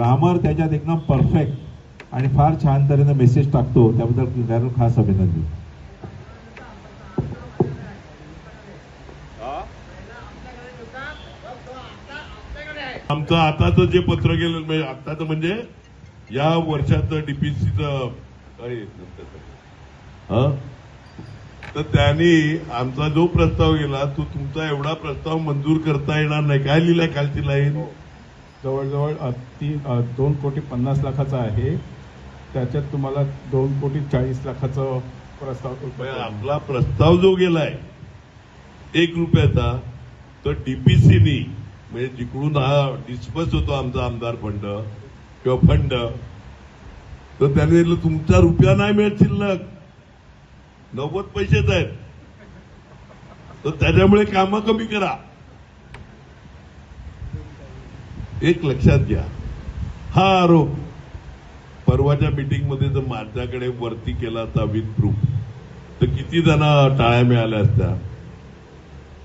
Grammar त्याच्यात एकदम perfect आणि फार छान तऱ्हेनं मेसेज टाकतो. त्याबद्दल त्याला खास अभिनंदन. आमचं आताचं जे पत्र गेलं म्हणजे आताचं म्हणजे या वर्षाचं डीपीसीचं. हं? तर त्यांनी आमचा जो प्रस्ताव गेला तो तुमचा एवढा प्रस्ताव मंजूर करता येणार नाही. काय लिहिलाय खालची लाईन? जवळजवळ तीन अ, दोन कोटी पन्नास लाखाचा आहे. त्याच्यात तुम्हाला दोन कोटी चाळीस लाखाचं प्रस्ताव आपला प्रस्ताव जो गेलाय एक रुपयाचा तर डीपीसीनी म्हणजे जिकडून हा डिस्पर्स होतो आमचा आमदार फंड किंवा फंड तर त्याने तुमचा रुपया नाही मिळत शिल्लक. नव्वद पैसेच आहेत. तर त्याच्यामुळे कामं कमी करा. एक लक्षात घ्या. हा आरोप परवाच्या मीटिंगमध्ये जर माझ्याकडे वरती केला असता विथ प्रूफ तर किती जण टाळ्या मिळाल्या असत्या?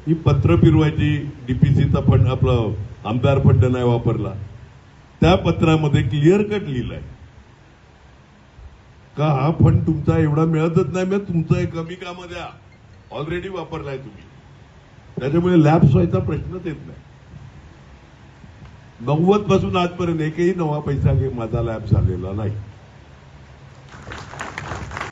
ही पत्र फिरवायची डीपीसीचा फंड आपला आमदार फंड नाही वापरला. त्या पत्रामध्ये क्लिअर कट लिहिलंय. का हा फंड तुमचा एवढा मिळतच नाही मग तुमचा एक कमी कामं द्या. ऑलरेडी वापरलाय तुम्ही. त्याच्यामुळे लॅब्स व्हायचा प्रश्नच येत नाही. नव्वदपासून आजपर्यंत एकही नवा पैसा माझा लॅब झालेला नाही.